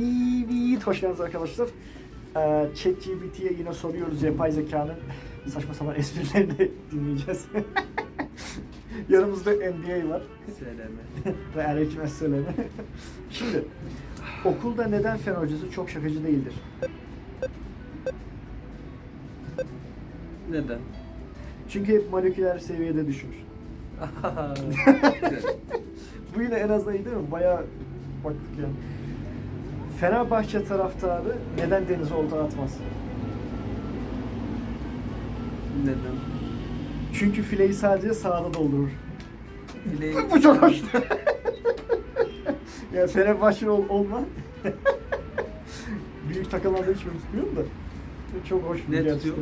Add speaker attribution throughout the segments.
Speaker 1: Evet, hoş geldiniz arkadaşlar. Ee, ChatGPT'ye yine soruyoruz yapay zekanın saçma sapan esprilerini dinleyeceğiz. Yanımızda NBA var
Speaker 2: Söyleme.
Speaker 1: ve aleyküm selam. Şimdi, okulda neden fen hocası çok şakacı değildir?
Speaker 2: Neden?
Speaker 1: Çünkü hep moleküler seviyede düşünür. Bu yine en azından iyi değil mi? Bayağı baktık yani. Fenerbahçe taraftarı neden denize olta atmaz?
Speaker 2: Neden?
Speaker 1: Çünkü fileyi sadece sahada doldurur.
Speaker 2: Bileği...
Speaker 1: Bu çok hoş. ya Fenerbahçe ol, olma. Büyük takımlarda hiç tutmuyorum da. Çok hoş bir
Speaker 2: Ne
Speaker 1: gerçekten.
Speaker 2: tutuyor?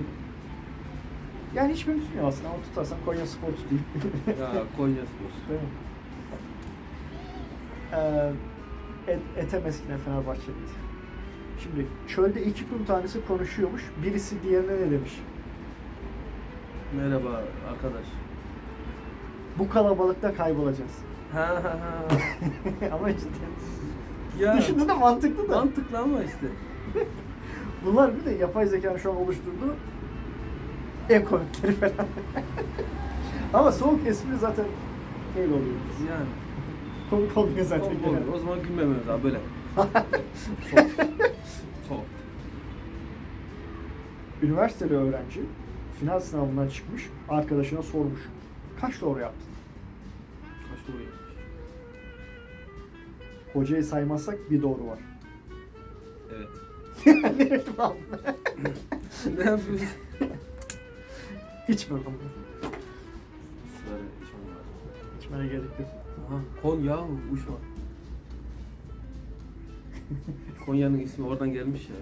Speaker 1: Yani hiç tutmuyor aslında ama tutarsam Konya Spor tutayım.
Speaker 2: Ya Konya Spor.
Speaker 1: Değil mi? Ee, Et, Ethem eskiden Fenerbahçeliydi. Şimdi çölde iki kum tanesi konuşuyormuş. Birisi diğerine ne demiş?
Speaker 2: Merhaba arkadaş.
Speaker 1: Bu kalabalıkta kaybolacağız.
Speaker 2: Ha ha ha.
Speaker 1: ama işte
Speaker 2: Ya
Speaker 1: düşündüğünde mantıklı da.
Speaker 2: mantıklı ama işte.
Speaker 1: Bunlar bir de yapay zekanın şu an oluşturduğu en komikleri falan. Ama soğuk espri zaten öyle oluyor.
Speaker 2: Yani.
Speaker 1: Komik olmuyor zaten.
Speaker 2: Zaten
Speaker 1: genelde.
Speaker 2: o zaman gülmememiz abi böyle. Soğuk. Soğuk.
Speaker 1: Üniversiteli öğrenci final sınavından çıkmış, arkadaşına sormuş. Kaç doğru yaptın?
Speaker 2: Kaç doğru yapmış?
Speaker 1: Hocayı saymazsak bir doğru var.
Speaker 2: Evet.
Speaker 1: ne tamam.
Speaker 2: ne yapıyorsun?
Speaker 1: İçme
Speaker 2: lazım.
Speaker 1: İçmene gerek yok.
Speaker 2: Aha, Konya uçma. Konya'nın ismi oradan gelmiş ya.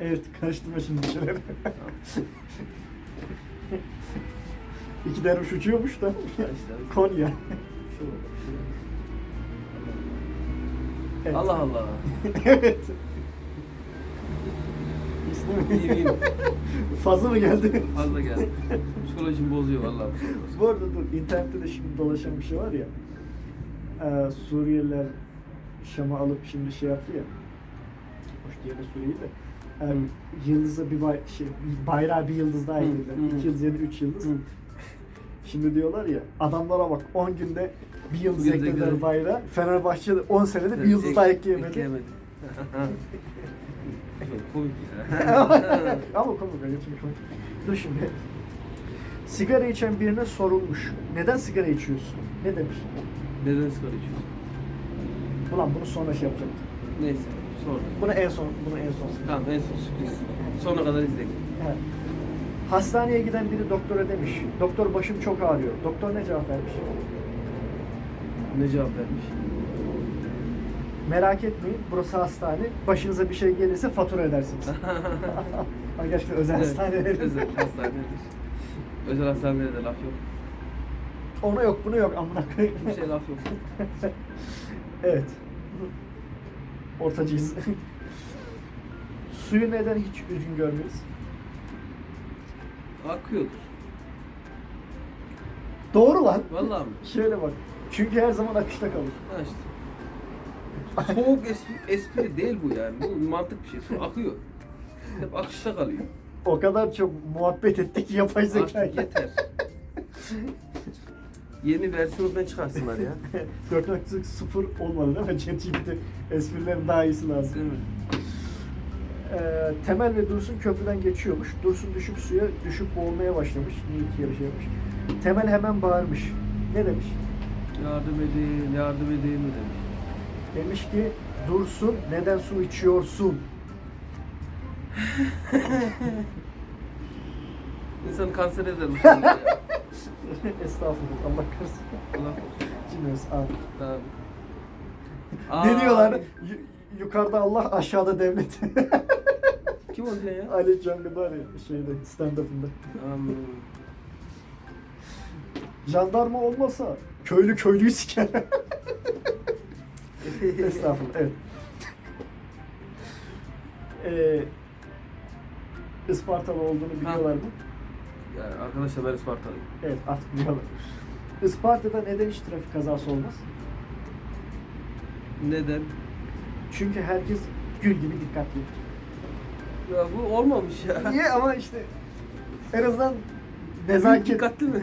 Speaker 1: Evet, karıştırma şimdi şeyleri. İki derviş uçuyormuş da. Konya.
Speaker 2: Şu, şu.
Speaker 1: Evet.
Speaker 2: Allah Allah.
Speaker 1: evet. İsmi
Speaker 2: İyi miyim?
Speaker 1: Fazla mı geldi?
Speaker 2: Fazla geldi. Psikolojimi bozuyor vallahi.
Speaker 1: Bu arada dur, internette de şimdi dolaşan bir şey var ya. Ee, Suriyeliler Şam'ı alıp şimdi şey yaptı ya. Hoş diğeri Suriye'yi de. Ee, yıldız'a bir bay, şey, bir bayrağı bir yıldız daha eklediler. İki yıldız yerine üç yıldız. Şimdi diyorlar ya adamlara bak 10 günde bir yıldız eklediler
Speaker 2: ekledi.
Speaker 1: bayrağı. Fenerbahçe'de 10 senede bir yıldız daha ekleyemedi.
Speaker 2: Komik ya.
Speaker 1: Ama komik öyle çok komik. Dur şimdi. Sigara içen birine sorulmuş. Neden sigara içiyorsun? Ne demiş?
Speaker 2: Neden sigara içiyorsun?
Speaker 1: Ulan bunu sonra şey yapacaktım.
Speaker 2: Neyse sonra.
Speaker 1: Bunu en son, bunu en son.
Speaker 2: Tamam en son sürpriz. Sonuna kadar izleyin.
Speaker 1: Evet. Hastaneye giden biri doktora demiş. Doktor başım çok ağrıyor. Doktor ne cevap vermiş?
Speaker 2: Ne cevap vermiş?
Speaker 1: Merak etmeyin burası hastane. Başınıza bir şey gelirse fatura edersiniz. Ama gerçekten özel
Speaker 2: Evet,
Speaker 1: hastane.
Speaker 2: Özel hastanedir. Özel hastanelerde laf yok.
Speaker 1: Ona yok bunu yok amına koyayım.
Speaker 2: Kimseye laf yok.
Speaker 1: Evet. Ortacıyız. Suyu neden hiç üzgün görmeyiz?
Speaker 2: Akıyordur.
Speaker 1: Doğru lan.
Speaker 2: Vallahi mi?
Speaker 1: Şöyle bak. Çünkü her zaman akışta kalır.
Speaker 2: Ha işte. Soğuk espri, espri değil bu yani. Bu mantık bir şey. Su akıyor. Hep akışta kalıyor.
Speaker 1: O kadar çok muhabbet ettik yapay zeka.
Speaker 2: Artık yeter. Yeni versiyonundan çıkarsınlar ya.
Speaker 1: 4.0 olmadı değil mi? ChatGPT esprilerin daha iyisi lazım.
Speaker 2: Değil mi?
Speaker 1: Ee, Temel ve Dursun köprüden geçiyormuş. Dursun düşüp suya düşüp boğulmaya başlamış. Niye yarış yapmış? Temel hemen bağırmış. Ne demiş?
Speaker 2: Yardım edin, yardım edin mi demiş.
Speaker 1: Demiş ki Dursun neden su içiyorsun?
Speaker 2: İnsanı kanser eder bu soru ya.
Speaker 1: Estağfurullah Allah korusun.
Speaker 2: Allah korusun.
Speaker 1: Abi. Ne diyorlar? Yu- yukarıda Allah aşağıda devlet.
Speaker 2: Kim o diyor ya?
Speaker 1: Ali Can Gıdar ya şeyde stand-up'ında.
Speaker 2: Aman.
Speaker 1: Jandarma olmasa köylü köylüyü siker. Estağfurullah evet. Ee, Ispartalı olduğunu biliyorlar mı?
Speaker 2: Yani arkadaşlar ben Ispartalıyım.
Speaker 1: Evet artık biliyorlar. Isparta'da neden hiç trafik kazası olmaz?
Speaker 2: Neden?
Speaker 1: Çünkü herkes gül gibi dikkatli.
Speaker 2: Ya bu olmamış ya.
Speaker 1: Niye ama işte en azından
Speaker 2: Nezaket.
Speaker 1: nezaket.
Speaker 2: Dikkatli mi?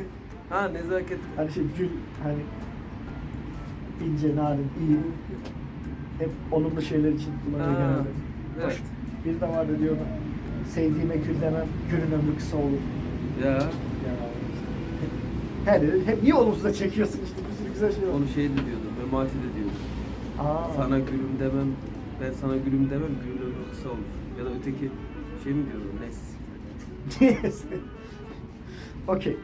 Speaker 2: Ha nezaket.
Speaker 1: Hani şey gül hani ince, narin, iyi. Hep olumlu şeyler için kullanıyor
Speaker 2: Ha,
Speaker 1: genelde.
Speaker 2: evet.
Speaker 1: Hoş. Bir de vardı diyordu. Sevdiğime gül demem, gülün ömrü kısa olur.
Speaker 2: Ya
Speaker 1: Ya. Her yeri, hep niye olumsuza çekiyorsun işte bir sürü güzel şey var.
Speaker 2: onu şey de diyordu. Memati de diyordu.
Speaker 1: Aa.
Speaker 2: Sana gülüm demem. Ben sana gülüm demem. Gülün ömrü kısa olur. Ya da öteki şey mi diyordu? Neyse.
Speaker 1: Neyse. Okey.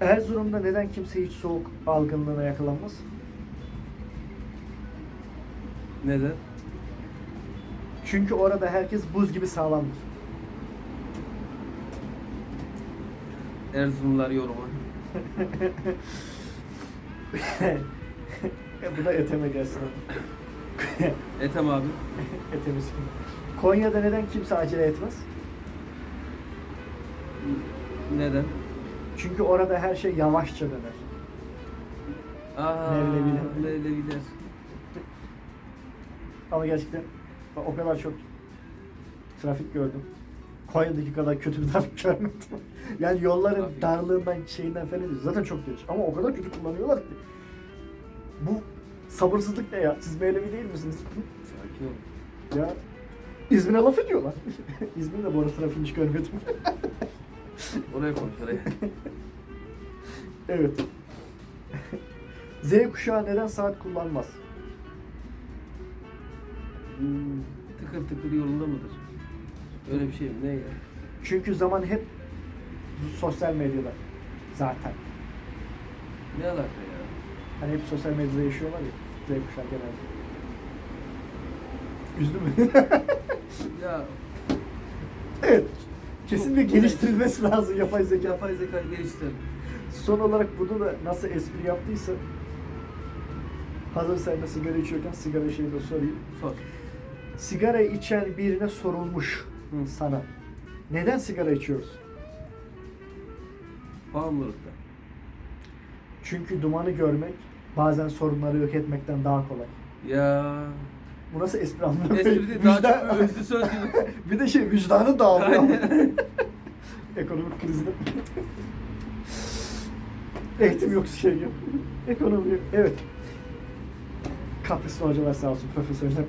Speaker 1: Erzurum'da neden kimse hiç soğuk algınlığına yakalanmaz?
Speaker 2: Neden?
Speaker 1: Çünkü orada herkes buz gibi sağlamdır.
Speaker 2: Erzurumlar yoruma.
Speaker 1: bu da eteme gelsin.
Speaker 2: Ethem abi.
Speaker 1: Etemiz kim? Konya'da neden kimse acele etmez?
Speaker 2: Neden?
Speaker 1: Çünkü orada her şey yavaşça döner.
Speaker 2: Aa,
Speaker 1: Mevleviler.
Speaker 2: Mevleviler.
Speaker 1: Ama gerçekten o kadar çok trafik gördüm. Konya'daki kadar kötü bir trafik görmedim. Yani yolların
Speaker 2: Trafik.
Speaker 1: darlığından şeyinden falan. Zaten çok geç. Ama o kadar kötü kullanıyorlar ki. Bu sabırsızlık ne ya? Siz Mevlevi değil misiniz?
Speaker 2: Sakin ol.
Speaker 1: ya İzmir'e laf ediyorlar. İzmir'de bu arada trafiğini hiç görmedim.
Speaker 2: Oraya konuş oraya.
Speaker 1: evet. Z kuşağı neden saat kullanmaz?
Speaker 2: Hmm, tıkır tıkır yolunda mıdır? Öyle bir şey mi? Ne ya?
Speaker 1: Çünkü zaman hep sosyal medyada zaten.
Speaker 2: Ne alaka ya?
Speaker 1: Hani hep sosyal medyada yaşıyorlar ya. Z kuşağı genelde. Üzdü mü?
Speaker 2: Ya
Speaker 1: evet. Kesinlikle geliştirilmesi lazım yapay zeka.
Speaker 2: yapay zeka geliştirelim.
Speaker 1: Son olarak burada da nasıl espri yaptıysa hazır sen de sigara içiyorken sigara şeyini de sorayım.
Speaker 2: Sor.
Speaker 1: Sigara içen birine sorulmuş
Speaker 2: Hı.
Speaker 1: sana. Neden sigara içiyoruz?
Speaker 2: Bağımlılıkta.
Speaker 1: Çünkü dumanı görmek bazen sorunları yok etmekten daha kolay.
Speaker 2: Ya.
Speaker 1: Bu nasıl espri anlamı?
Speaker 2: Espri değil, daha çok özlü söz gibi.
Speaker 1: bir de şey vicdanı dağılıyor. Ekonomik krizde. Eğitim yok, şey yok. Ekonomi yok. Evet. Kaprisli hocalar sağ olsun, profesörler.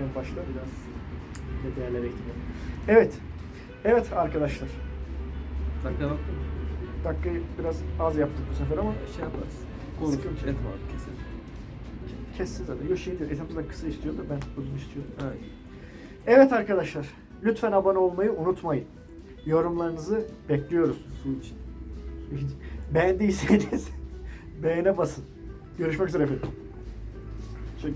Speaker 1: En başta biraz de değerler eğitim. Evet. Evet arkadaşlar.
Speaker 2: Dakika.
Speaker 1: Dakikayı biraz az yaptık bu sefer ama
Speaker 2: Şey yaparız. Konuş.
Speaker 1: Sıkıntı yok.
Speaker 2: Etme abi kesin.
Speaker 1: Kessin zaten. Yok şey değil, etimizden kısa istiyor da ben uzun istiyorum. Evet arkadaşlar. Lütfen abone olmayı unutmayın. Yorumlarınızı bekliyoruz.
Speaker 2: Su için.
Speaker 1: Beğendiyseniz beğene basın. Görüşmek üzere efendim. Gel-